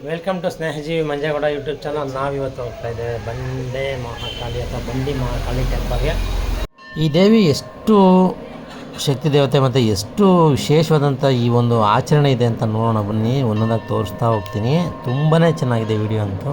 Welcome to Snehajeevi Manjegowda YouTube channel ನಾವಿವತ್ತು ಹೋಗ್ತಾ ಇದ್ದೇವೆ ಬಂಡೆ ಮಹಾಕಾಳಿ ಅಥವಾ ಬಂಡಿ ಮಹಾಕಾಳಿ ಟೆಂಪಲ್ಗೆ ಈ ದೇವಿ ಎಷ್ಟು ಶಕ್ತಿ ದೇವತೆ ಮತ್ತು ಎಷ್ಟು ವಿಶೇಷವಾದಂಥ ಈ ಒಂದು ಆಚರಣೆ ಇದೆ ಅಂತ ನೋಡೋಣ. ಬನ್ನಿ, ಒಂದೊಂದಾಗಿ ತೋರಿಸ್ತಾ ಹೋಗ್ತೀನಿ. ತುಂಬಾ ಚೆನ್ನಾಗಿದೆ ವಿಡಿಯೋ ಅಂತೂ.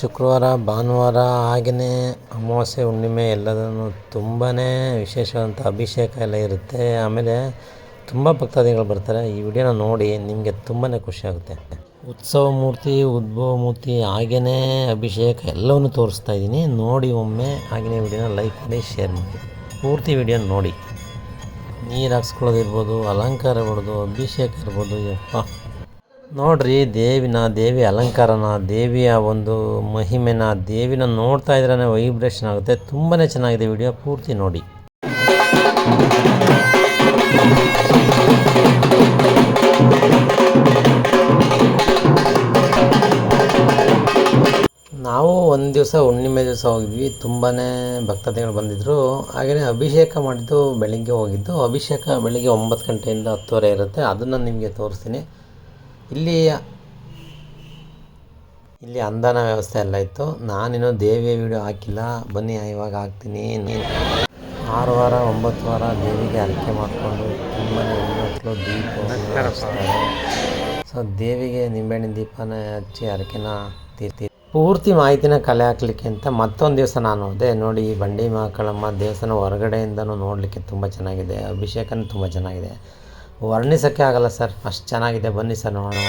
ಶುಕ್ರವಾರ, ಭಾನುವಾರ ಹಾಗೆಯೇ ಅಮಾವಾಸ್ಯೆ, ಹುಣ್ಣಿಮೆ ಎಲ್ಲದನ್ನು ತುಂಬಾ ವಿಶೇಷವಾದಂಥ ಅಭಿಷೇಕ ಎಲ್ಲ ಇರುತ್ತೆ. ಆಮೇಲೆ ತುಂಬ ಭಕ್ತಾದಿಗಳು ಬರ್ತಾರೆ. ಈ ವಿಡಿಯೋನ ನೋಡಿ ನಿಮಗೆ ತುಂಬಾ ಖುಷಿಯಾಗುತ್ತೆ ಉತ್ಸವ ಮೂರ್ತಿ, ಉದ್ಭವ ಮೂರ್ತಿ ಹಾಗೆಯೇ ಅಭಿಷೇಕ ಎಲ್ಲವನ್ನು ತೋರಿಸ್ತಾ ಇದ್ದೀನಿ. ನೋಡಿ ಒಮ್ಮೆ ಹಾಗೆಯೇ ವಿಡಿಯೋನ ಲೈಕ್ ಮಾಡಿ, ಶೇರ್ ಮಾಡಿ. ಪೂರ್ತಿ ವಿಡಿಯೋ ನೋಡಿ. ನೀರು ಹಾಕ್ಸ್ಕೊಳ್ಳೋದಿರ್ಬೋದು, ಅಲಂಕಾರ ಇರ್ಬೋದು, ಅಭಿಷೇಕ ಇರ್ಬೋದು, ಯಪ್ಪ. ನೋಡ್ರಿ, ದೇವಿನ ದೇವಿ ಅಲಂಕಾರನ ದೇವಿಯ ಒಂದು ಮಹಿಮೆನ ದೇವಿನ ನೋಡ್ತಾ ಇದ್ರೆ ವೈಬ್ರೇಷನ್ ಆಗುತ್ತೆ. ತುಂಬಾ ಚೆನ್ನಾಗಿದೆ ವಿಡಿಯೋ ಪೂರ್ತಿ ನೋಡಿ. ನಾವು ಒಂದು ದಿವಸ, ಹುಣ್ಣಿಮೆ ದಿವಸ ಹೋಗಿದ್ವಿ. ತುಂಬಾ ಭಕ್ತಾದಿಗಳು ಬಂದಿದ್ದರು ಹಾಗೆಯೇ ಅಭಿಷೇಕ ಮಾಡಿದ್ದು ಬೆಳಿಗ್ಗೆ ಹೋಗಿದ್ದು. ಅಭಿಷೇಕ ಬೆಳಿಗ್ಗೆ ಒಂಬತ್ತು ಗಂಟೆಯಿಂದ ಹತ್ತುವರೆ ಇರುತ್ತೆ. ಅದನ್ನು ನಿಮಗೆ ತೋರಿಸ್ತೀನಿ. ಇಲ್ಲಿ ಇಲ್ಲಿ ಅಂದಾನ ವ್ಯವಸ್ಥೆ ಎಲ್ಲ ಇತ್ತು. ನಾನಿನ್ನೂ ದೇವಿಯ ವಿಡಿಯೋ ಹಾಕಿಲ್ಲ. ಬನ್ನಿ ಇವಾಗ ಹಾಕ್ತೀನಿ. ನೀನು ಆರು ವಾರ ಒಂಬತ್ತು ವಾರ ದೇವಿಗೆ ಅರ್ಕೆ ಮಾಡಿಕೊಂಡು ತುಂಬಾ ಹೆಣ್ಮಕ್ಳು ದೀಪ ಸೊ ದೇವಿಗೆ ನಿಂಬೆಹಣ್ಣಿನ ದೀಪನ ಹಚ್ಚಿ ಅರಕೆನ ತೀರ್ತಿ ಪೂರ್ತಿ ಮಾಹಿತಿನ ಕಲೆ ಹಾಕ್ಲಿಕ್ಕೆ ಅಂತ ಮತ್ತೊಂದು ದಿವಸ ನಾನು ಹೋದೆ ನೋಡಿ ಈ ಬಂಡಿ ಮಹಾಕಾಳಮ್ಮ ದೇವಸ್ಥಾನ ಹೊರಗಡೆಯಿಂದನೂ ನೋಡಲಿಕ್ಕೆ ತುಂಬ ಚೆನ್ನಾಗಿದೆ. ಅಭಿಷೇಕನೂ ತುಂಬ ಚೆನ್ನಾಗಿದೆ. ವರ್ಣಿಸೋಕ್ಕೆ ಆಗಲ್ಲ ಸರ್. ಅಷ್ಟು ಚೆನ್ನಾಗಿದೆ ಬನ್ನಿ ಸರ್ ನೋಡೋಣ.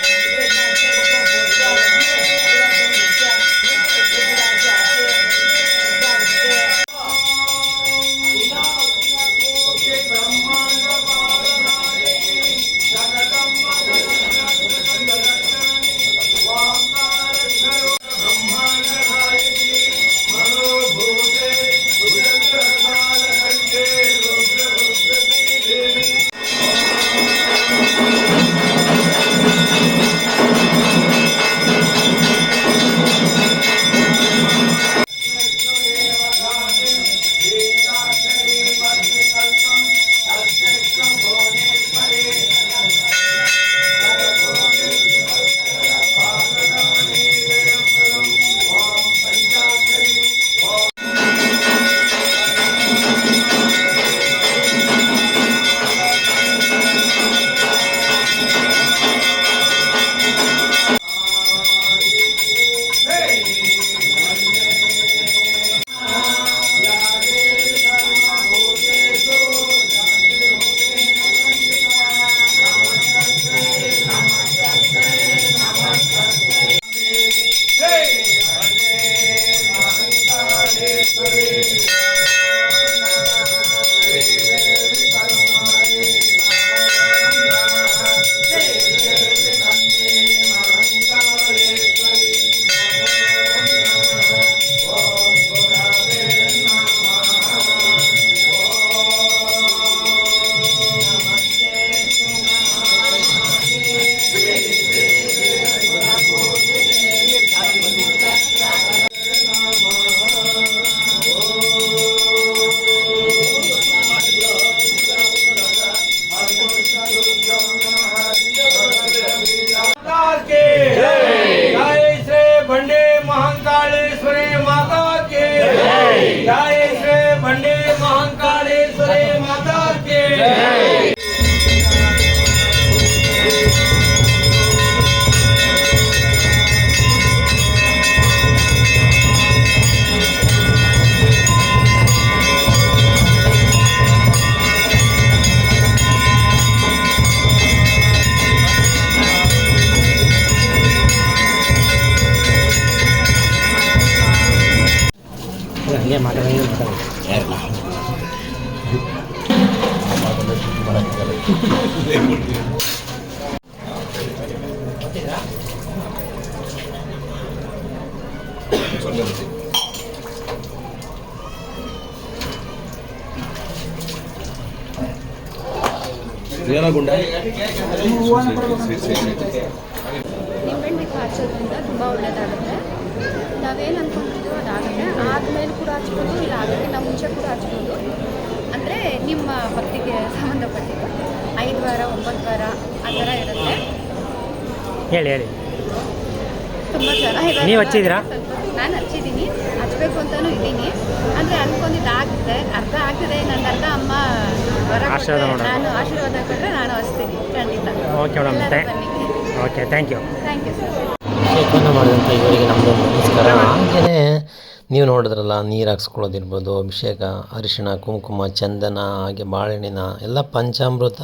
ಏನಗುಂಡ ನಿಂಬೆಹಣ್ಣು ಹಚ್ಚೋದ್ರಿಂದ ತುಂಬ ಒಳ್ಳೆಯದಾಗುತ್ತೆ ನಾವೇನು ಅಂದ್ಕೊಂಡಿದ್ದೀವೋ ಅದಾಗುತ್ತೆ. ಆದಮೇಲೆ ಕೂಡ ಹಚ್ಬೋದು ಇಲ್ಲ ಆಗುತ್ತೆ ನಾವು ಮುಂಚೆ ಕೂಡ ಹಚ್ಬೋದು. ಅಂದರೆ ನಿಮ್ಮ ಭಕ್ತಿಗೆ ಸಂಬಂಧಪಟ್ಟಿದ್ದು. ಐದು ವಾರ ಒಂಬತ್ತು ವಾರ ಆ ಥರ ಇರುತ್ತೆ. ಹೇಳಿ ಹೇಳಿ. ತುಂಬ ಜನ ಇದ್ದಾರೆ ನೀವ್ ಹಚ್ಚಿದ್ದೀರಾ? ನಾನು ಹಚ್ಚಿದ್ದೀನಿ. ಹಚ್ಬೇಕು ಅಂತಲೂ ಇದ್ದೀನಿ. ಅಂದರೆ ಅಂದ್ಕೊಂಡಿದ್ದು ಆಗಿದೆ ಅರ್ಧ ಆಗ್ತದೆ. ನನ್ನ ಅರ್ಧ ಅಮ್ಮ ಆಶೀರ್ವಾದ ಮಾಡೋದು. ನಾನು ಆಶೀರ್ವಾದ ಕೊಟ್ಟರೆ ನಾನು ಹಚ್ತೀನಿ. ಖಂಡಿತ. Okay madam okay thank you thank you sir ಅಭಿಷೇಕವನ್ನು ಮಾಡಿದಂಥ ಇವರಿಗೆ ನಮ್ಮದು ನಮಸ್ಕಾರ. ಹಾಗೆಯೇ ನೀವು ನೋಡಿದ್ರಲ್ಲ ನೀರು ಹಾಕ್ಸ್ಕೊಳ್ಳೋದಿರ್ಬೋದು ಅಭಿಷೇಕ ಅರಿಶಿಣ ಕುಂಕುಮ ಚಂದನ ಹಾಗೆ ಬಾಳೆಹಣ್ಣಿನ ಎಲ್ಲ ಪಂಚಾಮೃತ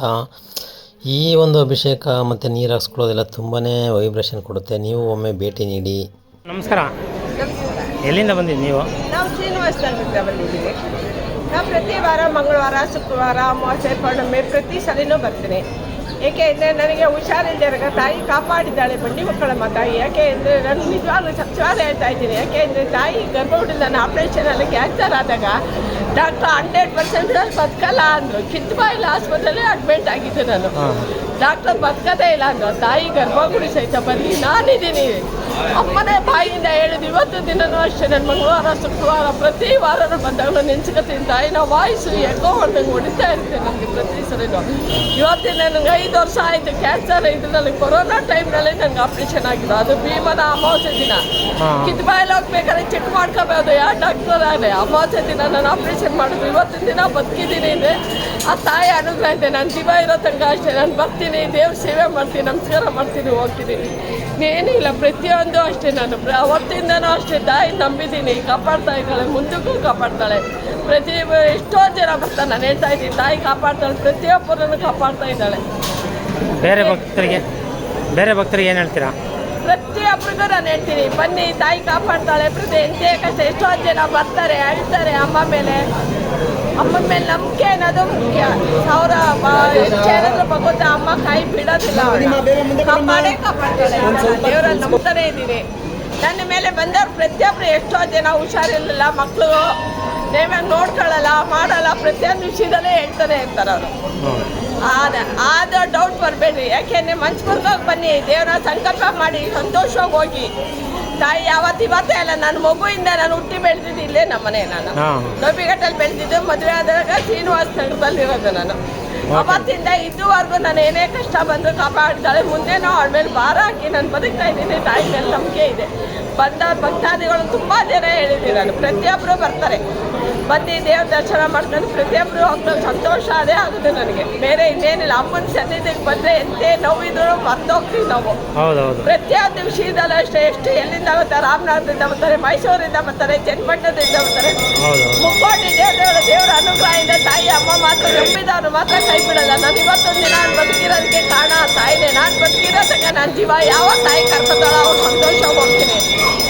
ಈ ಒಂದು ಅಭಿಷೇಕ ಮತ್ತು ನೀರು ಹಾಕ್ಸ್ಕೊಳ್ಳೋದೆಲ್ಲ ತುಂಬಾ ವೈಬ್ರೇಷನ್ ಕೊಡುತ್ತೆ. ನೀವು ಒಮ್ಮೆ ಭೇಟಿ ನೀಡಿ. ನಮಸ್ಕಾರ. ಎಲ್ಲಿಂದ ಬಂದಿದ್ದು ನೀವು ನಾವು ಶ್ರೀನಿವಾಸ ನಗರದಿಂದ ಬಂದಿದ್ದೀವಿ ನಾವು ಪ್ರತಿ ವಾರ ಮಂಗಳವಾರ ಶುಕ್ರವಾರ ಅಮಾವಾಸ್ಯೆ ಪೌರ್ಣಮಿ ಪ್ರತಿ ಸಲಿನೂ ಬರ್ತೀನಿ. ಏಕೆ ಅಂದರೆ ನನಗೆ ಹುಷಾರಿಲ್ಲದೆ ತಾಯಿ ಕಾಪಾಡಿದ್ದಾಳೆ ಬಂಡಿ ಮಕ್ಕಳಮ್ಮ ತಾಯಿ ಯಾಕೆ ಅಂದರೆ ನಾನು ನಿಜವಾಗ್ಲೂ ಸತ್ಯವಾದ ಹೇಳ್ತಾ ಇದ್ದೀನಿ. ಯಾಕೆ ಅಂದರೆ ತಾಯಿ ಗರ್ಭಗುಡಿ ನನ್ನ ಆಪ್ರೇಷನಲ್ಲಿ ಕ್ಯಾನ್ಸರ್ ಆದಾಗ ಡಾಕ್ಟರ್ ಹಂಡ್ರೆಡ್ ಪರ್ಸೆಂಟ್ ಬದುಕಲ್ಲ ಅಂದರು. ಕಿತ್ಬಾಯಿಲ್ಲ ಆಸ್ಪತ್ರೆಯಲ್ಲಿ ಅಡ್ಮಿಟ್ ಆಗಿದ್ದೆ ನಾನು. ಡಾಕ್ಟರ್ ಬದುಕದೇ ಇಲ್ಲ ಅಂದರು. ತಾಯಿ ಗರ್ಭಗುಡಿ ಸಹಿತ ಬಂದು ನಾನಿದ್ದೀನಿ. ಅಮ್ಮನೇ ಬಾಯಿಯಿಂದ ಹೇಳಿದ್ದು ಇವತ್ತು ದಿನನೂ ಅಷ್ಟೇ ನನ್ನ ಮಂಗಳವಾರ ಶುಕ್ರವಾರ ಪ್ರತಿ ವಾರನೂ ಬಂದಾಗ ನೆನ್ಸ್ಕೊತೀನಿ ತಾಯಿನ ವಾಯ್ಸು ಎಕೋ ಹೊಡೆದಂಗೆ ಹೊಡಿತಾ ಇರ್ತೇನೆ ನನಗೆ ಪ್ರತಿ ಸರಿನೂ. ಇವತ್ತಿನ ನನಗೆ ಐದು ವರ್ಷ ಆಯಿತು ಕ್ಯಾನ್ಸರ್ ಇದರಲ್ಲಿ ಕೊರೋನಾ ಟೈಮ್ನಲ್ಲಿ ನನಗೆ ಆಪ್ರೇಷನ್ ಆಗಿದೆ ಅದು ಭೀಮನ ಅಮಾವಾಸ್ಯೆ ದಿನ. ಕಿದ್ಬಾಯಲ್ಲಿ ಹೋಗ್ಬೇಕಾದ್ರೆ ಚೆಕ್ ಮಾಡ್ಕೋಬೋದು. ಯಾವ ಡಾಕ್ಟರ್ ಆದರೆ ಅಮಾವಾಸ್ಯೆ ದಿನ ನಾನು ಆಪ್ರೇಷನ್ ಮಾಡಿದ್ರು ಇವತ್ತಿನ ದಿನ ಬದುಕಿದ್ದೀನಿ. ಇದೆ. ಆ ತಾಯಿ ಅನುಗ್ರಹ ಇದೆ. ನಾನು ಜೀವ ಇರೋ ತನಕ ಅಷ್ಟೇ. ನಾನು ಬರ್ತೀನಿ. ದೇವ್ರ ಸೇವೆ ಮಾಡ್ತೀನಿ. ನಮಸ್ಕಾರ ಮಾಡ್ತೀನಿ. ಹೋಗ್ತೀನಿ. ಏನಿಲ್ಲ ಪ್ರತಿಯೊಂದು ಅಷ್ಟೇ ನಾನು. ಅವತ್ತಿಂದನೂ ಅಷ್ಟೇ. ತಾಯಿ ನಂಬಿದ್ದೀನಿ. ಕಾಪಾಡ್ತಾ ಇದ್ದಾಳೆ. ಮುಂದಕ್ಕೂ ಕಾಪಾಡ್ತಾಳೆ. ಪ್ರತಿ ಎಷ್ಟೋ ಜನ ಬರ್ತಾರೆ. ನಾನು ಹೇಳ್ತಾ ಇದ್ದೀನಿ. ತಾಯಿ ಕಾಪಾಡ್ತಾಳೆ. ಪ್ರತಿಯೊಬ್ಬರನ್ನು ಕಾಪಾಡ್ತಾ ಇದ್ದಾಳೆ. ಬೇರೆ ಭಕ್ತರಿಗೆ ಬೇರೆ ಭಕ್ತರಿಗೆ ಏನು ಹೇಳ್ತೀರಾ? ಪ್ರತಿಯೊಬ್ಬರಿಗೂ ನಾನು ಹೇಳ್ತೀನಿ. ಬನ್ನಿ ತಾಯಿ ಕಾಪಾಡ್ತಾಳೆ ಪ್ರತಿ ಎಂತೆ ಕಷ್ಟ ಎಷ್ಟೋ ಜನ ಬರ್ತಾರೆ ಅಳ್ತಾರೆ ಅಮ್ಮ ಮೇಲೆ. ಅಮ್ಮನ ಮೇಲೆ ನಂಬಿಕೆ ಅನ್ನೋದು ಮುಖ್ಯ. ಸಾವಿರ ಏನಾದ್ರೂ ಭಗವಂತ ಅಮ್ಮ ಕೈ ಬಿಡೋದಿಲ್ಲ. ಕಾಪಾಡೇ ಕಾಪಾಡ್ತಾಳೆ ದೇವರಲ್ಲಿ ನಂಬ್ತಾನೆ ಇದ್ದೀನಿ. ನನ್ನ ಮೇಲೆ ಬಂದವ್ರು ಪ್ರತಿಯೊಬ್ಬರು ಎಷ್ಟೋ ಜನ ಹುಷಾರಿರಲಿಲ್ಲ ಮಕ್ಕಳು ನೇಮ್ಯಾಗ ನೋಡ್ಕೊಳ್ಳಲ್ಲ ಮಾಡಲ್ಲ ಪ್ರತಿಯೊಂದು ವಿಷಯದಲ್ಲೇ ಹೇಳ್ತಾನೆ ಇರ್ತಾರೆ ಅವರು. ಆದ ಆದ ಡೌಟ್ ಬರಬೇಡ್ರಿ. ಯಾಕೆಂದ್ರೆ ಮಂಚ್ಪುರ್ಗೋಗಿ ಬನ್ನಿ ದೇವರ ಸಂಕಲ್ಪ ಮಾಡಿ ಸಂತೋಷವಾಗಿ ಹೋಗಿ. ತಾಯಿ ಯಾವತ್ತು ಇವತ್ತೇ ಅಲ್ಲ ನನ್ನ ಮಗುವಿಂದ ನಾನು ಹುಟ್ಟಿ ಬೆಳೆದಿದ್ದು ಇಲ್ಲೇ ನಮ್ಮನೆ ನಾನು. ಹಾಂ. ಬೆಳೆದಿದ್ದು ಮದುವೆ ಆದಾಗ ಶ್ರೀನಿವಾಸ ನಗರದಲ್ಲಿರೋದು ನಾನು. ಅವತ್ತಿಂದ ಇದುವರೆಗೂ ನಾನು ಏನೇ ಕಷ್ಟ ಬಂದರೂ ಕಾಪಾಡ್ತಾಳೆ. ಮುಂದೆನೋ ಅವಳ ಮೇಲೆ ಭಾರ ಹಾಕಿ ನಾನು ಬದುಕ್ತಾ ಇದ್ದೀನಿ. ತಾಯಿ ಮೇಲೆ ನಂಬಿಕೆ ಇದೆ. ಬಂದ ಭಕ್ತಾದಿಗಳು ತುಂಬ ಜನ ಹೇಳಿದ್ದೀನಿ ನಾನು. ಪ್ರತಿಯೊಬ್ಬರು ಬರ್ತಾರೆ. ಬಂದು ದೇವ್ರ ದರ್ಶನ ಮಾಡ್ಕೊಂಡು ಪ್ರತಿಯೊಬ್ಬರು ಹೋಗ್ತಾರೆ. ಸಂತೋಷ ಅದೇ ಆಗುತ್ತೆ ನನಗೆ. ಬೇರೆ ಇನ್ನೇನಿಲ್ಲ. ಅಮ್ಮನ ಸನ್ನಿಧಿಗೆ ಬಂದರೆ ಎಂತೆ ನೋವಿದ್ರು ಮರ್ತೋಗ್ತೀವಿ ನಾವು. ಪ್ರತಿಯೊಂದು ವಿಷಯದಲ್ಲೂ ಅಷ್ಟೇ. ಎಷ್ಟು ಎಲ್ಲಿಂದ ಬರ್ತಾರೆ? ರಾಮನಾಥದಿಂದ ಬರ್ತಾರೆ ಮೈಸೂರಿಂದ ಬರ್ತಾರೆ ಚನ್ನಪಟ್ಟಣದಿಂದ ಬರ್ತಾರೆ. ಮುಕ್ಕೋಟಿ ದೇವರ ದೇವರ ಅಮ್ಮ ಮಾತ್ರ ನಂಬಿದವರು ಮಾತ್ರ ಕೈ ಬಿಡಲ್ಲ. ನಾನು ಇವತ್ತೊಂದು ನಾನು ಬದುಕಿರೋದಕ್ಕೆ ಕಾರಣ ತಾಯಿನೇ. ನಾನು ಬದುಕಿರೋ ತನಕ ನನ್ನ ಜೀವ. ಯಾವ ತಾಯಿ ಕರ್ಕೊತಾಳ ಅವ್ರು ಸಂತೋಷ ಹೋಗ್ತೀನಿ.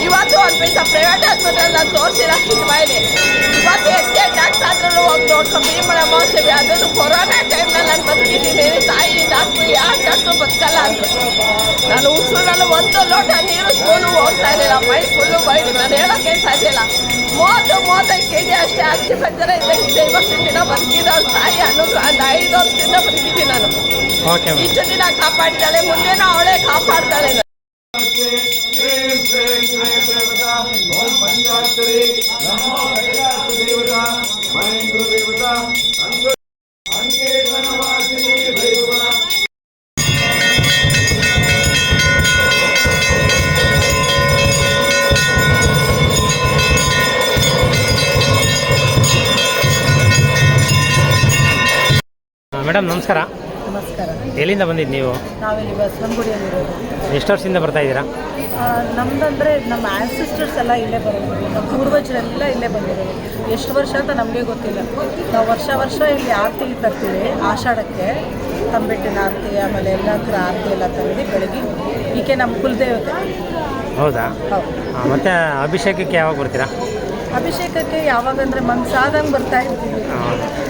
ಇವತ್ತು ಒಂದು ಪೈಸ ಪ್ರೈವೇಟ್ ಆಸ್ಪತ್ರೆಯಲ್ಲಿ ನಾನು ತೋರಿಸಿರೋ ಕಿದ್ಬಾಯಿಲಿ ಇವತ್ತು ಎಷ್ಟೇ ಡಾಕ್ಟರ್ ಆದ್ರೂ ಹೋಗಿ ನೋಡ್ಕೊಂಡು ಭೀಮಳ ಮಹೋತ್ಸವ ಅದನ್ನು ಕೊರೋನಾ ಟೈಮ್ನಲ್ಲಿ ನಾನು ಬದುಕಿದ್ದೀನಿ. ತಾಯಿ ಡಾಕ್ಟ್ರು ಯಾವ ಡಾಕ್ಟ್ರು ಬದುಕಲ್ಲ ಅಂತ. ನಾನು ಉಸಿರಲ್ಲಿ ಒಂದು ಲೋಟ ನೀರು ಸ್ಕೂಲು ಹೋಗ್ತಾ ಇರಲಿಲ್ಲ. ಮೈ ಫುಲ್ಲು ಬೈದು ನಾನು ಹೇಳೋಕ್ಕೆ ಸಾಧ್ಯ ಇಲ್ಲ. ಮೂವತ್ತು ಮೂವತ್ತೈದು ಕೆ ಜಿ ಅಷ್ಟೇ ಅಕ್ಕಿ ಪಂಜರ ಇದ್ದಂಗಿದೆ ಇವತ್ತಿನ ದಿನ ಬದುಕಿರೋ ತಾಯಿ ಅನ್ನೋದು ಒಂದು ಐದು ವರ್ಷದಿಂದ ಬದುಕಿದ್ದೀನಿ ನಾನು ಓಕೆ ಮೇಡಮ್ ಇಷ್ಟು ದಿನ ಕಾಪಾಡಿದ್ದಾಳೆ ಮುಂದೇನೂ ಅವಳೇ ಕಾಪಾಡ್ತಾಳೆ ನಾನು. ಮೇಡಮ್ ನಮಸ್ಕಾರ. ನಮಸ್ಕಾರ. ಎಲ್ಲಿಂದ ಬಂದಿದ್ದು ನೀವು? ನಾವಿಲ್ಲಿ ಬಸವನಗುಡಿಯಲ್ಲಿರೋದು ಎಷ್ಟು ವರ್ಷದಿಂದ ಬರ್ತಾ ಇದ್ದೀರಾ? ನಮ್ದಂದ್ರೆ ನಮ್ಮ ಆನ್ಸಿಸ್ಟರ್ಸ್ ಎಲ್ಲ ಇಲ್ಲೇ ಬರೋದು ನಮ್ಮ ಪೂರ್ವಜರೆಲ್ಲ ಇಲ್ಲೇ ಬಂದಿರೋದು. ಎಷ್ಟು ವರ್ಷ ಅಂತ ನಮಗೆ ಗೊತ್ತಿಲ್ಲ. ನಾವು ವರ್ಷ ವರ್ಷ ಇಲ್ಲಿ ಆರತಿ ತರ್ತೀವಿ ಆಷಾಢಕ್ಕೆ. ತಂಬಿಟ್ಟಿನ ಆರತಿ ಆಮೇಲೆ ಎಲ್ಲ ಥರ ಆರತಿ ಎಲ್ಲ ತಂದು ಬೆಳಗ್ಗೆ ಈಕೆ ನಮ್ಮ ಕುಲದೇವತೆ. ಹೌದಾ? ಮತ್ತು ಅಭಿಷೇಕಕ್ಕೆ ಯಾವಾಗ ಬರ್ತೀರಾ? ಅಭಿಷೇಕಕ್ಕೆ ಯಾವಾಗಂದ್ರೆ ಮನ್ಸಾದಂಗೆ ಬರ್ತಾ ಇರ್ತೀವಿ.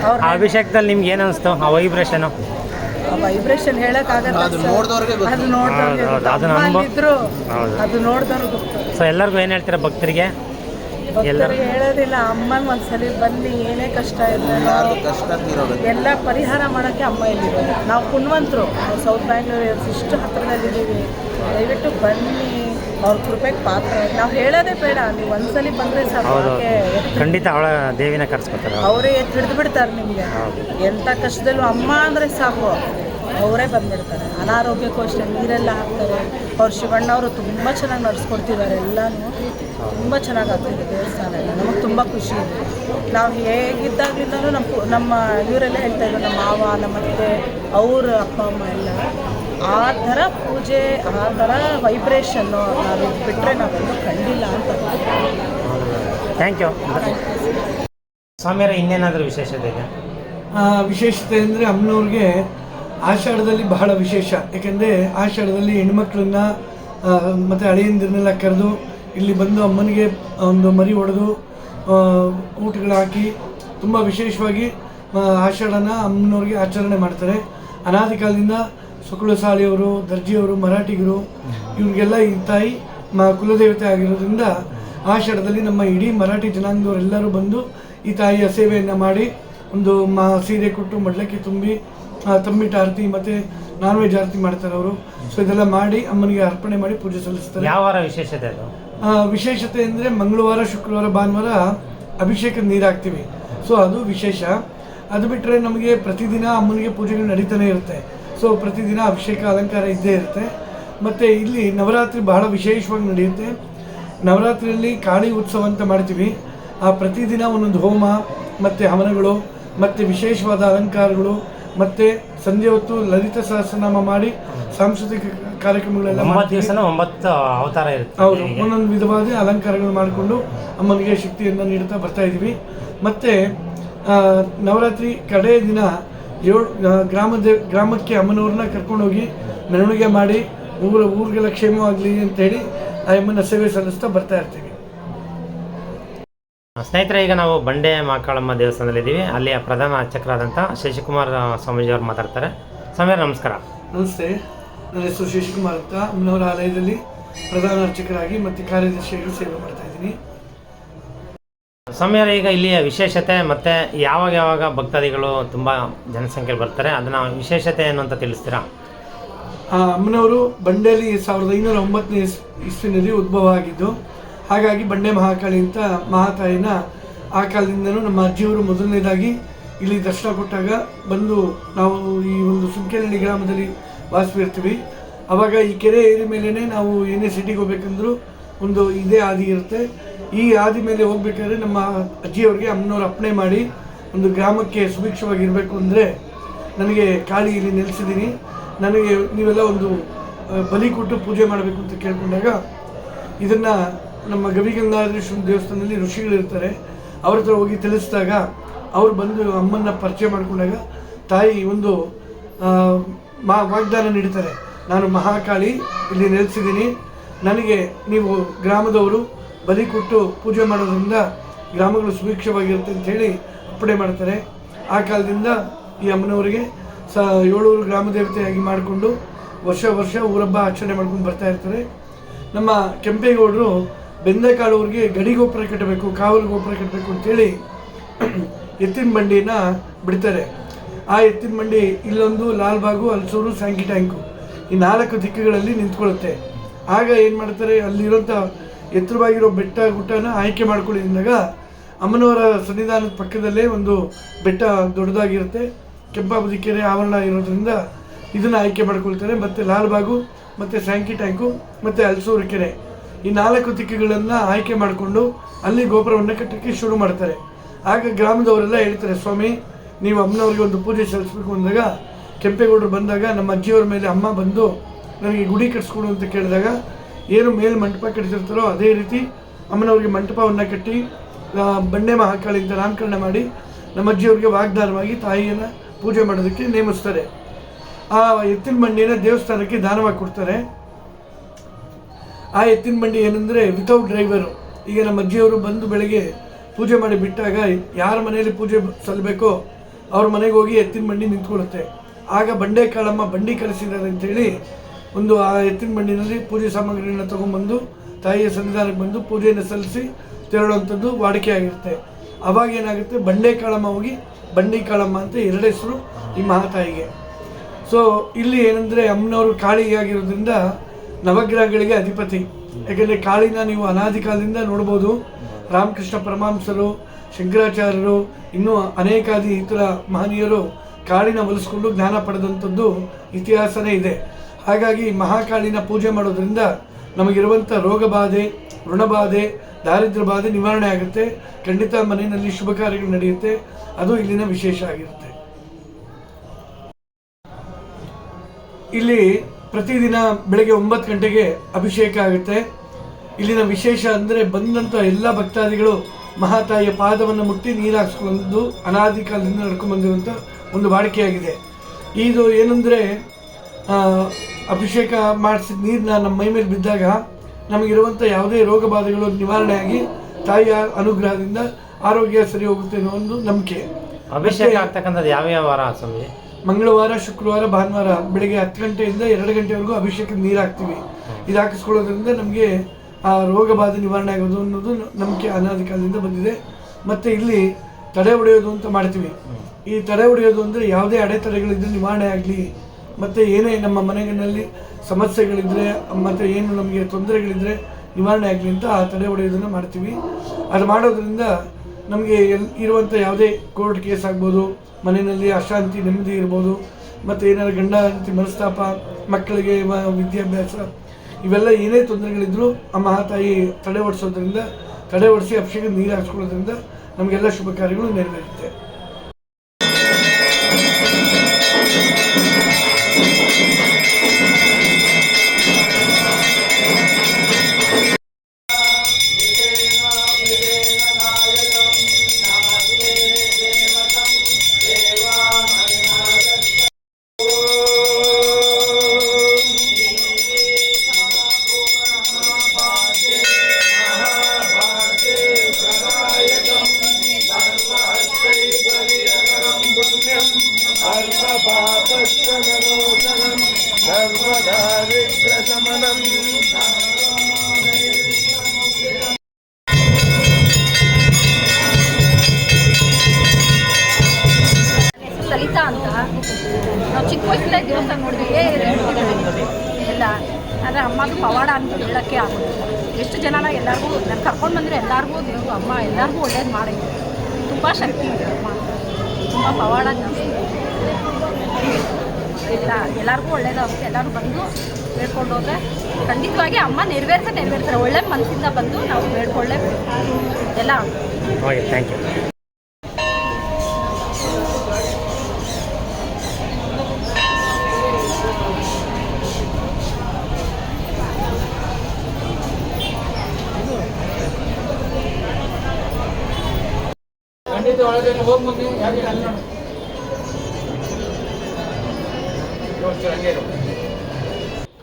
ಅವ್ರ ಆ ಅಭಿಷೇಕದಲ್ಲಿ ನಿಮ್ಗೆ ಏನು ಅನಿಸ್ತು? ಆ ವೈಬ್ರೇಷನು ವೈಬ್ರೇಷನ್ ಹೇಳಕ್ ಅದು ನೋಡ್ದವ್ರಿಗೆ ಗೊತ್ತು. ಅದು ನೋಡ್ದವ್ರಿಗೆ ಹೌದು, ಗೊತ್ತು. ಅದನ್ನ ಅಮ್ಮ ಅನುಭವ- ಅಲ್ಲಿದ್ರು ಹೌದು. ಅದು ನೋಡ್ದವ್ರಿಗೆ ಗೊತ್ತು. ಸೊ ಎಲ್ಲರಿಗೂ ಏನು ಹೇಳ್ತೀರಾ ಭಕ್ತರಿಗೆ? ಎಲ್ಲರಿಗೂ ಹೇಳೋದಿಲ್ಲ ಅಮ್ಮನ ಒಂದ್ಸಲಿ ಬನ್ನಿ ಏನೇ ಕಷ್ಟ ಇದ್ರೆ ಯಾರ್ದು ಕಷ್ಟ ತೀರೋಗುತ್ತೆ ಎಲ್ಲ ಪರಿಹಾರ ಮಾಡೋಕ್ಕೆ ಅಮ್ಮ ಇಲ್ಲಿರೋದು. ನಾವು ಪುಣ್ವಂತರು. ನಾವು ಸೌತ್ ಬ್ಯಾಂಗ್ಳೂರ್ ಇಷ್ಟು ಹತ್ತಿರದಲ್ಲಿದ್ದೀವಿ ದಯವಿಟ್ಟು ಬನ್ನಿ. ಅವ್ರ ಕೃಪೆಗೆ ಪಾತ್ರ. ನಾವು ಹೇಳೋದೇ ಬೇಡ ನೀವು ಒಂದ್ಸಲಿ ಬಂದರೆ ಸಾಕು. ಹೌದು ಆಕೆ ಖಂಡಿತ ಅವಳ ದೇವಿನ ಕರ್ಸ್ಕೊತಾರೆ ಅವರೇ. ಎತ್ತು ಹಿಡಿದು ಬಿಡ್ತಾರೆ ನಿಮಗೆ ಎಂಥ ಕಷ್ಟದಲ್ಲೂ ಅಮ್ಮ ಅಂದರೆ ಸಾಕು. ಅವರೇ ಬಂದ್ಬಿಡ್ತಾರೆ. ಅನಾರೋಗ್ಯಕ್ಕೂ ಅಷ್ಟೇ ನೀರೆಲ್ಲ ಹಾಕ್ತಾರೆ. ಅವ್ರು ಶಿವಣ್ಣವರು ತುಂಬ ಚೆನ್ನಾಗಿ ನಡ್ಸ್ಕೊಡ್ತಿದ್ದಾರೆ ಎಲ್ಲನೂ. ತುಂಬ ಚೆನ್ನಾಗಿ ಆಗ್ತಿದೆ ದೇವಸ್ಥಾನ ಎಲ್ಲ. ನಮಗೆ ತುಂಬ ಖುಷಿ ಇದೆ. ನಾವು ಹೇಗಿದ್ದಾಗಲಿಂದಲೂ ನಮ್ಮ ನಮ್ಮ ಇವರೆಲ್ಲ ಹೇಳ್ತಾ ಇದ್ರು ನಮ್ಮ ಮಾವ ನಮ್ಮ ಅತ್ತೆ ಅವ್ರ ಅಪ್ಪ ಅಮ್ಮ ಎಲ್ಲ. ಆ ಥರ ಪೂಜೆ ಆ ಥರ ವೈಬ್ರೇಷನ್ ನಾವು ಬಿಟ್ಟರೆ ನಾವೆಲ್ಲೂ ಕಂಡಿಲ್ಲ ಅಂತ. ಥ್ಯಾಂಕ್ ಯು ಸ್ವಾಮಿಯರ ಇನ್ನೇನಾದರೂ ವಿಶೇಷತೆ ಇದೆ? ಆ, ವಿಶೇಷತೆ ಅಂದರೆ ಅಮ್ಮನವ್ರಿಗೆ ಆಷಾಢದಲ್ಲಿ ಬಹಳ ವಿಶೇಷ. ಯಾಕೆಂದರೆ ಆಷಾಢದಲ್ಲಿ ಹೆಣ್ಮಕ್ಳನ್ನ ಮತ್ತು ಹಳೆಯಂದಿರನ್ನೆಲ್ಲ ಕರೆದು ಇಲ್ಲಿ ಬಂದು ಅಮ್ಮನಿಗೆ ಒಂದು ಮರಿ ಹೊಡೆದು ಊಟಗಳು ಹಾಕಿ ತುಂಬ ವಿಶೇಷವಾಗಿ ಆಷಾಢನ ಅಮ್ಮನವ್ರಿಗೆ ಆಚರಣೆ ಮಾಡ್ತಾರೆ. ಅನಾದಿ ಕಾಲದಿಂದ ಸುಕುಳಸಾಳಿಯವರು ದರ್ಜಿಯವರು ಮರಾಠಿಗರು ಇವ್ರಿಗೆಲ್ಲ ಈ ತಾಯಿ ಮಾ ಕುಲದೇವತೆ ಆಗಿರೋದ್ರಿಂದ ಆಷಾಢದಲ್ಲಿ ನಮ್ಮ ಇಡೀ ಮರಾಠಿ ಜನಾಂಗದವರೆಲ್ಲರೂ ಬಂದು ಈ ತಾಯಿಯ ಸೇವೆಯನ್ನು ಮಾಡಿ ಒಂದು ಮಾ ಸೀರೆ ಕೊಟ್ಟು ಮಡ್ಲಕ್ಕಿ ತುಂಬಿ ಆ, ತಂಬಿಟ್ಟು ಆರತಿ ಮತ್ತು ನಾನ್ ವೆಜ್ ಆರತಿ ಮಾಡ್ತಾರೆ ಅವರು. ಸೊ ಇದೆಲ್ಲ ಮಾಡಿ ಅಮ್ಮನಿಗೆ ಅರ್ಪಣೆ ಮಾಡಿ ಪೂಜೆ ಸಲ್ಲಿಸ್ತಾರೆ. ಯಾವ ವಿಶೇಷತೆ ಅದು? ಆ, ವಿಶೇಷತೆ ಅಂದರೆ ಮಂಗಳವಾರ ಶುಕ್ರವಾರ ಭಾನುವಾರ ಅಭಿಷೇಕದ ನೀರು ಹಾಕ್ತೀವಿ. ಸೊ ಅದು ವಿಶೇಷ. ಅದು ಬಿಟ್ಟರೆ ನಮಗೆ ಪ್ರತಿದಿನ ಅಮ್ಮನಿಗೆ ಪೂಜೆಗಳು ನಡೀತಾನೆ ಇರುತ್ತೆ. ಸೊ ಪ್ರತಿದಿನ ಅಭಿಷೇಕ ಅಲಂಕಾರ ಇದ್ದೇ ಇರುತ್ತೆ. ಮತ್ತು ಇಲ್ಲಿ ನವರಾತ್ರಿ ಬಹಳ ವಿಶೇಷವಾಗಿ ನಡೆಯುತ್ತೆ. ನವರಾತ್ರಿಯಲ್ಲಿ ಕಾಳಿ ಉತ್ಸವ ಅಂತ ಮಾಡ್ತೀವಿ. ಆ ಪ್ರತಿದಿನ ಒಂದೊಂದು ಹೋಮ ಮತ್ತು ಹವನಗಳು ಮತ್ತು ವಿಶೇಷವಾದ ಅಲಂಕಾರಗಳು ಮತ್ತು ಸಂಜೆ ಹೊತ್ತು ಲಲಿತ ಸಹಸ್ರನಾಮ ಮಾಡಿ ಸಾಂಸ್ಕೃತಿಕ ಕಾರ್ಯಕ್ರಮಗಳೆಲ್ಲ ಒಂಬತ್ತು ಮಾಡ್ತೀವಿ. ದಿವಸನೂ ಒಂಬತ್ತು ಅವತಾರ ಇರುತ್ತೆ. ಹೌದು ಒಂದೊಂದು ವಿಧವಾದ ಅಲಂಕಾರಗಳು ಮಾಡಿಕೊಂಡು ಅಮ್ಮನಿಗೆ ಶಕ್ತಿಯನ್ನು ನೀಡುತ್ತಾ ಬರ್ತಾ ಇದ್ದೀವಿ. ಮತ್ತು ನವರಾತ್ರಿ ಕಡೆಯ ದಿನ ಏಳು ಗ್ರಾಮದ ಗ್ರಾಮಕ್ಕೆ ಅಮ್ಮನವ್ರನ್ನ ಕರ್ಕೊಂಡೋಗಿ ಮೆರವಣಿಗೆ ಮಾಡಿ ಊರ ಊರಿಗೆಲ್ಲ ಕ್ಷೇಮವಾಗಲಿ ಅಂತೇಳಿ ಆ ಅಮ್ಮನ ಸೇವೆ ಸಲ್ಲಿಸ್ತಾ ಬರ್ತಾ ಇರ್ತೀವಿ. ಸ್ನೇಹಿತರೆ ಈಗ ನಾವು ಬಂಡೆ ಮಾಕಾಳಮ್ಮ ದೇವಸ್ಥಾನದಲ್ಲಿದ್ದೀವಿ ಅಲ್ಲಿಯ ಪ್ರಧಾನ ಅರ್ಚಕರಾದಂಥ ಶಶಿಕುಮಾರ್ ಸ್ವಾಮೀಜಿ ಅವರು ಮಾತಾಡ್ತಾರೆ. ಸ್ವಾಮಿಯವ್ರ ನಮಸ್ಕಾರ. ನಮಸ್ತೆ. ನನ್ನ ಹೆಸರು ಶಶಿಕುಮಾರ್ ಅಂತ. ಅಮ್ಮನವರ ಆಲಯದಲ್ಲಿ ಪ್ರಧಾನ ಅರ್ಚಕರಾಗಿ ಮತ್ತು ಕಾರ್ಯದರ್ಶಿಯಾಗಿ ಸೇವೆ ಮಾಡ್ತಾ ಇದ್ದೀನಿ. ಸ್ವಾಮಿಯವ್ರ ಈಗ ಇಲ್ಲಿಯ ವಿಶೇಷತೆ ಮತ್ತು ಯಾವಾಗ ಯಾವಾಗ ಭಕ್ತಾದಿಗಳು ತುಂಬ ಜನಸಂಖ್ಯೆ ಬರ್ತಾರೆ, ಅದನ್ನ ವಿಶೇಷತೆ ಏನು ಅಂತ ತಿಳಿಸ್ತೀರಾ? ಅಮ್ಮನವರು ಬಂಡೆಯಲ್ಲಿ ಸಾವಿರದ ಐನೂರ ಒಂಬತ್ತನೇ ಇಸ್, ಇಸ್ವಿನಲ್ಲಿ ಉದ್ಭವ ಆಗಿದ್ದು, ಹಾಗಾಗಿ ಬಂಡೆ ಮಹಾಕಾಳಿ ಅಂತ ಮಹಾತಾಯಿನ ಆ ಕಾಲದಿಂದಲೂ ನಮ್ಮ ಅಜ್ಜಿಯವರು ಮೊದಲನೇದಾಗಿ ಇಲ್ಲಿ ದರ್ಶನ ಕೊಟ್ಟಾಗ ಬಂದು ನಾವು ಈ ಒಂದು ಸುಂಕೇನಹಳ್ಳಿ ಗ್ರಾಮದಲ್ಲಿ ವಾಸವಿರ್ತೀವಿ ಅವಾಗ ಈ ಕೆರೆ ಏರಿ ಮೇಲೇ ನಾವು ಏನೇ ಸಿಟಿಗೆ ಹೋಗ್ಬೇಕಂದ್ರೂ ಒಂದು ಇದೇ ಹಾದಿ ಇರುತ್ತೆ. ಈ ಹಾದಿ ಮೇಲೆ ಹೋಗ್ಬೇಕಾದ್ರೆ ನಮ್ಮ ಅಜ್ಜಿಯವ್ರಿಗೆ ಅಮ್ಮನವ್ರು ಅಪ್ಪಣೆ ಮಾಡಿ ಒಂದು ಗ್ರಾಮಕ್ಕೆ ಸುಭಿಕ್ಷವಾಗಿರಬೇಕು ಅಂದರೆ ನನಗೆ ಕಾಳಿ ಇಲ್ಲಿ ನೆಲೆಸಿದ್ದೀನಿ. ನನಗೆ ನೀವೆಲ್ಲ ಒಂದು ಬಲಿ ಕೊಟ್ಟು ಪೂಜೆ ಮಾಡಬೇಕು ಅಂತ ಕೇಳ್ಕೊಂಡಾಗ ಇದನ್ನು ನಮ್ಮ ಗವಿಗಂಗಾಧರೇಶ್ವರ ದೇವಸ್ಥಾನದಲ್ಲಿ ಋಷಿಗಳಿರ್ತಾರೆ ಅವ್ರ ಹತ್ರ ಹೋಗಿ ತಿಳಿಸಿದಾಗ ಅವ್ರು ಬಂದು ಅಮ್ಮನ್ನ ಪರಿಚಯ ಮಾಡಿಕೊಂಡಾಗ ತಾಯಿ ಒಂದು ಮಾ, ವಾಗ್ದಾನ ನೀಡ್ತಾರೆ. ನಾನು ಮಹಾಕಾಳಿ, ಇಲ್ಲಿ ನೆಲೆಸಿದ್ದೀನಿ. ನನಗೆ ನೀವು ಗ್ರಾಮದವರು ಬಲಿ ಕೊಟ್ಟು ಪೂಜೆ ಮಾಡೋದ್ರಿಂದ ಗ್ರಾಮಗಳು ಸುಭಿಕ್ಷವಾಗಿರುತ್ತೆ ಅಂತೇಳಿ ಅಪ್ಪಣೆ ಮಾಡ್ತಾರೆ. ಆ ಕಾಲದಿಂದ ಈ ಅಮ್ಮನವರಿಗೆ ಸ ಏಳೂರು ಗ್ರಾಮ ದೇವತೆಯಾಗಿ ಮಾಡಿಕೊಂಡು ವರ್ಷ ವರ್ಷ ಊರಬ್ಬ ಆಚರಣೆ ಮಾಡ್ಕೊಂಡು ಬರ್ತಾ ಇರ್ತಾರೆ. ನಮ್ಮ ಕೆಂಪೇಗೌಡರು ಬೆಂದಕಾಳೂರಿಗೆ ಗಡಿ ಗೋಪುರ ಕಟ್ಟಬೇಕು, ಕಾವಲು ಗೋಪುರ ಕಟ್ಟಬೇಕು ಅಂತೇಳಿ ಎತ್ತಿನ ಬಂಡಿನ ಬಿಡ್ತಾರೆ. ಆ ಎತ್ತಿನ ಬಂಡಿ ಇಲ್ಲೊಂದು, ಲಾಲ್ಬಾಗು, ಅಲ್ಸೂರು, ಸ್ಯಾಂಕಿ ಟ್ಯಾಂಕು ಈ ನಾಲ್ಕು ದಿಕ್ಕುಗಳಲ್ಲಿ ನಿಂತ್ಕೊಳ್ಳುತ್ತೆ. ಆಗ ಏನು ಮಾಡ್ತಾರೆ? ಅಲ್ಲಿರೋಂಥ ಎತ್ತರವಾಗಿರೋ ಬೆಟ್ಟ ಗುಟ್ಟನ ಆಯ್ಕೆ ಮಾಡ್ಕೊಳ್ಳಿದ್ದಾಗ ಅಮ್ಮನವರ ಸನ್ನಿಧಾನದ ಪಕ್ಕದಲ್ಲೇ ಒಂದು ಬೆಟ್ಟ ದೊಡ್ಡದಾಗಿರುತ್ತೆ. ಕೆಂಪಾಬದಿ ಕೆರೆ ಆವರಣ ಇರೋದ್ರಿಂದ ಇದನ್ನು ಆಯ್ಕೆ ಮಾಡ್ಕೊಳ್ತಾರೆ. ಮತ್ತು ಲಾಲ್ಬಾಗು, ಮತ್ತು ಸ್ಯಾಂಕಿ ಟ್ಯಾಂಕು, ಮತ್ತು ಅಲ್ಸೂರು ಕೆರೆ. ಈ ನಾಲ್ಕು ದಿಕ್ಕುಗಳನ್ನು ಆಯ್ಕೆ ಮಾಡಿಕೊಂಡು ಅಲ್ಲಿ ಗೋಪುರವನ್ನು ಕಟ್ಟಕ್ಕೆ ಶುರು ಮಾಡ್ತಾರೆ. ಆಗ ಗ್ರಾಮದವರೆಲ್ಲ ಹೇಳ್ತಾರೆ, ಸ್ವಾಮಿ, ನೀವು ಅಮ್ಮನವ್ರಿಗೆ ಒಂದು ಪೂಜೆ ಸಲ್ಲಿಸಬೇಕು. ಅಂದಾಗ ಕೆಂಪೇಗೌಡರು ಬಂದಾಗ ನಮ್ಮ ಅಜ್ಜಿಯವ್ರ ಮೇಲೆ ಅಮ್ಮ ಬಂದು ನನಗೆ ಗುಡಿ ಕಟ್ಸ್ಕೊಡು ಅಂತ ಕೇಳಿದಾಗ ಏನು ಮೇಲೆ ಮಂಟಪ ಕಟ್ಟಿಸಿರ್ತಾರೋ ಅದೇ ರೀತಿ ಅಮ್ಮನವ್ರಿಗೆ ಮಂಟಪವನ್ನು ಕಟ್ಟಿ ಬಂಡೆ ಮಹಾಕಾಳಿಯಿಂದ ನಾಮಕರಣ ಮಾಡಿ ನಮ್ಮ ಅಜ್ಜಿಯವ್ರಿಗೆ ವಾಗ್ದಾನವಾಗಿ ತಾಯಿಯನ್ನು ಪೂಜೆ ಮಾಡೋದಕ್ಕೆ ನೇಮಿಸ್ತಾರೆ. ಆ ಎತ್ತಿನ ಬಂಡಿನ ದೇವಸ್ಥಾನಕ್ಕೆ ದಾನವಾಗಿ ಕೊಡ್ತಾರೆ. ಆ ಎತ್ತಿನ ಬಂಡಿ ಏನಂದರೆ ವಿತೌಟ್ ಡ್ರೈವರು ಈಗ ನಮ್ಮ ಅಜ್ಜಿಯವರು ಬಂದು ಬೆಳಗ್ಗೆ ಪೂಜೆ ಮಾಡಿ ಬಿಟ್ಟಾಗ ಯಾರ ಮನೆಯಲ್ಲಿ ಪೂಜೆ ಸಲ್ಲಬೇಕೋ ಅವ್ರ ಮನೆಗೆ ಹೋಗಿ ಎತ್ತಿನ ಬಂಡಿ ನಿಂತ್ಕೊಳ್ಳುತ್ತೆ. ಆಗ ಬಂಡೆ ಕಾಳಮ್ಮ ಬಂಡಿ ಕಳಿಸಿದ್ದಾರೆ ಅಂತೇಳಿ ಒಂದು, ಆ, ಎತ್ತಿನ ಬಂಡಿನಲ್ಲಿ ಪೂಜೆ ಸಾಮಗ್ರಿಗಳನ್ನ ತಗೊಂಡ್ಬಂದು, ತಾಯಿಯ ಸನ್ನಿಧಾನಕ್ಕೆ ಬಂದು ಪೂಜೆಯನ್ನು ಸಲ್ಲಿಸಿ ತೆರಳುವಂಥದ್ದು ವಾಡಿಕೆ ಆಗಿರುತ್ತೆ ಅವಾಗ ಏನಾಗುತ್ತೆ? ಬಂಡೆ ಕಾಳಮ್ಮ ಹೋಗಿ, ಬಂಡಿ ಕಾಳಮ್ಮ ಅಂತ ಎರಡು ಹೆಸರು ಈ ಮಹಾತಾಯಿಗೆ. ಸೊ ಇಲ್ಲಿ ಏನಂದರೆ ಅಮ್ಮನವರು ಕಾಳಿಯಾಗಿರೋದ್ರಿಂದ ನವಗ್ರಹಗಳಿಗೆ ಅಧಿಪತಿ. ಯಾಕೆಂದರೆ ಕಾಳಿನ ನೀವು ಅನಾದಿ ಕಾಲದಿಂದ ನೋಡ್ಬೋದು. ರಾಮಕೃಷ್ಣ ಪರಮಾಂಸರು, ಶಂಕರಾಚಾರ್ಯರು, ಇನ್ನೂ ಅನೇಕಾದಿ ಇತರ ಮಹನೀಯರು ಕಾಳಿನ ಒಲಿಸ್ಕೊಂಡು ಜ್ಞಾನ ಪಡೆದಂಥದ್ದು ಇತಿಹಾಸನೇ ಇದೆ. ಹಾಗಾಗಿ ಮಹಾಕಾಳಿನ ಪೂಜೆ ಮಾಡೋದ್ರಿಂದ ನಮಗಿರುವಂಥ ರೋಗ ಬಾಧೆ ಋಣಬಾಧೆ ದಾರಿದ್ರ್ಯ ಬಾಧೆ ನಿವಾರಣೆ ಆಗುತ್ತೆ. ಖಂಡಿತ ಮನೆಯಲ್ಲಿ ಶುಭ ಕಾರ್ಯಗಳು ನಡೆಯುತ್ತೆ. ಅದು ಇಲ್ಲಿನ ವಿಶೇಷ ಆಗಿರುತ್ತೆ. ಇಲ್ಲಿ ಪ್ರತಿದಿನ ಬೆಳಗ್ಗೆ ಒಂಬತ್ತು ಗಂಟೆಗೆ ಅಭಿಷೇಕ ಆಗುತ್ತೆ. ಇಲ್ಲಿನ ವಿಶೇಷ ಅಂದರೆ ಬಂದಂಥ ಎಲ್ಲ ಭಕ್ತಾದಿಗಳು ಮಹಾತಾಯಿಯ ಪಾದವನ್ನು ಮುಟ್ಟಿ ನೀರು ಹಾಕ್ಸ್ಕೊಂಡು ಅನಾದಿ ಕಾಲದಿಂದ ನಡ್ಕೊಂಡು ಒಂದು ವಾಡಿಕೆಯಾಗಿದೆ. ಇದು ಏನಂದರೆ ಅಭಿಷೇಕ ಮಾಡಿಸಿದ ನೀರನ್ನ ನಮ್ಮ ಮೈ ಮೇಲೆ ಬಿದ್ದಾಗ ನಮಗಿರುವಂಥ ಯಾವುದೇ ರೋಗ ಬಾಧೆಗಳು ನಿವಾರಣೆಯಾಗಿ ತಾಯಿಯ ಅನುಗ್ರಹದಿಂದ ಆರೋಗ್ಯ ಸರಿ ಹೋಗುತ್ತೆ ಅನ್ನೋ ಒಂದು ನಂಬಿಕೆ. ಅಭಿಷೇಕ ಆಗ್ತಕ್ಕಂಥದ್ದು ಯಾವ ವಾರ ಸ್ವಾಮಿ? ಮಂಗಳವಾರ ಶುಕ್ರವಾರ ಭಾನುವಾರ ಬೆಳಿಗ್ಗೆ ಹತ್ತು ಗಂಟೆಯಿಂದ ಎರಡು ಗಂಟೆವರೆಗೂ ಅಭಿಷೇಕದ ನೀರು ಹಾಕ್ತೀವಿ. ಇದು ಹಾಕಿಸ್ಕೊಳ್ಳೋದ್ರಿಂದ ನಮಗೆ ಆ ರೋಗ ಬಾಧೆ ನಿವಾರಣೆ ಆಗೋದು ಅನ್ನೋದು ನಂಬಿಕೆ ಅನಾದಿ ಕಾಲದಿಂದ ಬಂದಿದೆ. ಮತ್ತು ಇಲ್ಲಿ ತಡೆ ಹೊಡೆಯೋದು ಅಂತ ಮಾಡ್ತೀವಿ. ಈ ತಡೆ ಹೊಡೆಯೋದು ಅಂದರೆ ಯಾವುದೇ ಅಡೆತಡೆಗಳಿಂದ ನಿವಾರಣೆ ಆಗಲಿ ಮತ್ತು ಏನೇ ನಮ್ಮ ಮನೆಗಳಲ್ಲಿ ಸಮಸ್ಯೆಗಳಿದ್ದರೆ ಮತ್ತು ಏನು ನಮಗೆ ತೊಂದರೆಗಳಿದ್ದರೆ ನಿವಾರಣೆ ಆಗಲಿ ಅಂತ ಆ ತಡೆ ಹೊಡೆಯೋದನ್ನು ಮಾಡ್ತೀವಿ. ಅದು ಮಾಡೋದ್ರಿಂದ ನಮಗೆ ಎಲ್ ಇರುವಂಥ ಯಾವುದೇ ಕೋರ್ಟ್ ಕೇಸ್ ಆಗ್ಬೋದು, ಮನೆಯಲ್ಲಿ ಅಶಾಂತಿ, ನೆಮ್ಮದಿ ಇರ್ಬೋದು, ಮತ್ತು ಏನಾದ್ರು ಗಂಡ ಅಂತಿ ಮನಸ್ತಾಪ, ಮಕ್ಕಳಿಗೆ ವಿದ್ಯಾಭ್ಯಾಸ, ಇವೆಲ್ಲ ಏನೇ ತೊಂದರೆಗಳಿದ್ರೂ ಆ ಮಹಾತಾಯಿ ತಡೆ ಓಡಿಸೋದ್ರಿಂದ ತಡೆ ಓಡಿಸಿ ಅಭಿಷೇಕ ನೀರು ಹಾಕ್ಸ್ಕೊಳ್ಳೋದ್ರಿಂದ ನಮಗೆಲ್ಲ ಶುಭ ಕಾರ್ಯಗಳು ನೆರವೇರುತ್ತೆ. ಹೆಸರು ಲಲಿತಾ ಅಂತ? ನಾವು ಚಿಕ್ಕ ವಯಸ್ಸಲ್ಲೇ ದೇವಸ್ಥಾನ ನೋಡಿದ್ವಿ. ಎಲ್ಲ, ಆದರೆ ಅಮ್ಮದು ಪವಾಡ ಅಂತ ಹೇಳೋಕ್ಕೆ ಆಗೋದಿಲ್ಲ. ಎಷ್ಟು ಜನನ ಎಲ್ಲರಿಗೂ, ನಾನು ಕರ್ಕೊಂಡು ಬಂದರೆ ಎಲ್ಲರಿಗೂ ದೇವರು ಅಮ್ಮ, ಎಲ್ಲರಿಗೂ ಒಳ್ಳೇದು ಮಾಡಿ. ತುಂಬ ಶಕ್ತಿ ಇದೆ ಅಮ್ಮ. ತುಂಬ ಪವಾಡ ಜಾಸ್ತಿ. ಇಲ್ಲ ಎಲ್ಲರಿಗೂ ಒಳ್ಳೇದಾಗುತ್ತೆ ಎಲ್ಲರೂ ಬಂದು ಬೇಡ್ಕೊಂಡು ಹೋದ್ರೆ ಖಂಡಿತವಾಗಿ ಅಮ್ಮ ನೆರವೇರ್ಸ ನೆರವೇರ್ತಾರೆ. ಒಳ್ಳೆ ಮನಸ್ಸಿಂದ ಬಂದು ನಾವು ಹೇಳ್ಕೊಳ್ಳೇಬೇಕು ಎಲ್ಲ ಆಗುತ್ತೆ ಓಕೆ ಥ್ಯಾಂಕ್ ಯು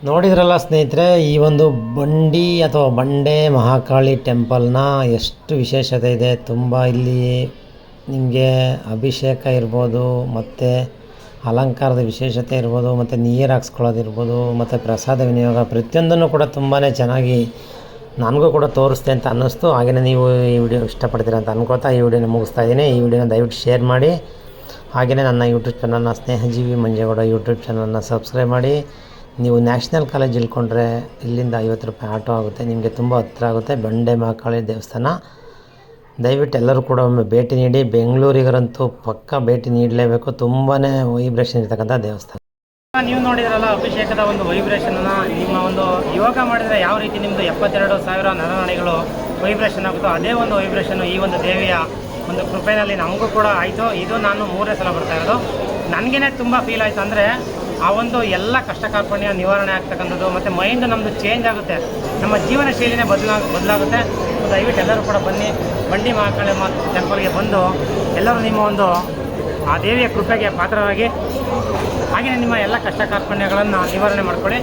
ನೋಡಿದ್ರಲ್ಲ ಸ್ನೇಹಿತರೆ, ಈ ಒಂದು ಬಂಡಿ ಅಥವಾ ಬಂಡೆ ಮಹಾಕಾಳಿ ಟೆಂಪಲ್ನ ಎಷ್ಟು ವಿಶೇಷತೆ ಇದೆ. ತುಂಬ ಇಲ್ಲಿ ನಿಮಗೆ ಅಭಿಷೇಕ ಇರ್ಬೋದು, ಮತ್ತು ಅಲಂಕಾರದ ವಿಶೇಷತೆ ಇರ್ಬೋದು, ಮತ್ತು ನೀರು ಹಾಕ್ಸ್ಕೊಳ್ಳೋದಿರ್ಬೋದು ಮತ್ತು ಪ್ರಸಾದ ವಿನಿಯೋಗ ಪ್ರತಿಯೊಂದನ್ನು ಕೂಡ ತುಂಬಾ ಚೆನ್ನಾಗಿ ನನಗೂ ಕೂಡ ತೋರಿಸ್ತೆ ಅಂತ ಅನ್ನಿಸ್ತು. ಹಾಗೆಯೇ ನೀವು ಈ ವಿಡಿಯೋ ಇಷ್ಟಪಡ್ತೀರ ಅಂತ ಅನ್ಕೋತಾ ಈ ವಿಡಿಯೋನ ಮುಗಿಸ್ತಾ ಇದ್ದೀನಿ. ಈ ವಿಡಿಯೋನ ದಯವಿಟ್ಟು ಶೇರ್ ಮಾಡಿ. ಹಾಗೆಯೇ ನನ್ನ ಯೂಟ್ಯೂಬ್ ಚಾನಲ್ನ ಸ್ನೇಹಜೀವಿ ಮಂಜೇಗೌಡ ಯೂಟ್ಯೂಬ್ ಚಾನಲ್ನ ಸಬ್ಸ್ಕ್ರೈಬ್ ಮಾಡಿ. ನೀವು ನ್ಯಾಷನಲ್ ಕಾಲೇಜ್ ಇಳ್ಕೊಂಡ್ರೆ ಇಲ್ಲಿಂದ ಐವತ್ತು ರೂಪಾಯಿ ಆಟೋ ಆಗುತ್ತೆ, ನಿಮಗೆ ತುಂಬ ಹತ್ರ ಆಗುತ್ತೆ. ಬಂಡೆ ಮಹಾಕಾಳಿ ದೇವಸ್ಥಾನ. ದಯವಿಟ್ಟು ಎಲ್ಲರೂ ಕೂಡ ಒಮ್ಮೆ ಭೇಟಿ ನೀಡಿ. ಬೆಂಗಳೂರಿಗರಂತೂ ಪಕ್ಕ ಭೇಟಿ ನೀಡಲೇಬೇಕು. ತುಂಬಾ ವೈಬ್ರೇಷನ್ ಇರ್ತಕ್ಕಂಥ ದೇವಸ್ಥಾನ. ನೀವು ನೋಡಿದ್ರಲ್ಲ, ಅಭಿಷೇಕದ ಒಂದು ವೈಬ್ರೇಷನ್ ನಿಮ್ಮ ಒಂದು ಯೋಗ ಮಾಡಿದ್ರೆ ಯಾವ ರೀತಿ ನಿಮ್ಮದು ಎಪ್ಪತ್ತೆರಡು ಸಾವಿರ ನರನಾಡಿಗಳು ವೈಬ್ರೇಷನ್ ಆಗುತ್ತೋ, ಅದೇ ಒಂದು ವೈಬ್ರೇಷನ್ ಈ ಒಂದು ದೇವಿಯ ಒಂದು ಕೃಪೆಯಲ್ಲಿ ನಮಗೂ ಕೂಡ ಆಯಿತು. ಇದು ನಾನು ಮೂರನೇ ಸಲ ಬರ್ತಾ ಇರೋದು. ನನಗೇನೆ ತುಂಬ ಫೀಲ್ ಆಯಿತು ಅಂದರೆ ಆ ಒಂದು ಎಲ್ಲ ಕಷ್ಟ ಕಾರ್ಪಣ್ಯ ನಿವಾರಣೆ ಆಗ್ತಕ್ಕಂಥದ್ದು, ಮತ್ತು ಮೈಂಡ್ ನಮ್ಮದು ಚೇಂಜ್ ಆಗುತ್ತೆ. ನಮ್ಮ ಜೀವನ ಶೈಲಿನೇ ಬದಲಾ ಬದಲಾಗುತ್ತೆ. ದಯವಿಟ್ಟು ಎಲ್ಲರೂ ಕೂಡ ಬನ್ನಿ. ಬಂಡಿ ಮಹಾಕಾಳಿ ಮಾ ಟೆಂಪಲ್ಗೆ ಬಂದು ಎಲ್ಲರೂ ನಿಮ್ಮ ಒಂದು ಆ ದೇವಿಯ ಕೃಪೆಗೆ ಪಾತ್ರರಾಗಿ ಹಾಗೆಯೇ ನಿಮ್ಮ ಎಲ್ಲ ಕಷ್ಟ ಕಾರ್ಪಣ್ಯಗಳನ್ನು ನಿವಾರಣೆ ಮಾಡ್ಕೊಳ್ಳಿ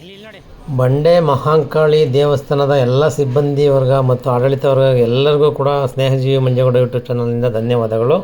ಇಲ್ಲಿ ಇಲ್ಲಿ ನೋಡಿ ಬಂಡೆ ಮಹಾಂಕಾಳಿ ದೇವಸ್ಥಾನದ ಎಲ್ಲ ಸಿಬ್ಬಂದಿ ವರ್ಗ ಮತ್ತು ಆಡಳಿತ ವರ್ಗ ಎಲ್ಲರಿಗೂ ಕೂಡ ಸ್ನೇಹಜೀವಿ ಮಂಜೇಗೌಡ ಯೂಟ್ಯೂಬ್ ಚಾನಲ್ನಿಂದ ಧನ್ಯವಾದಗಳು.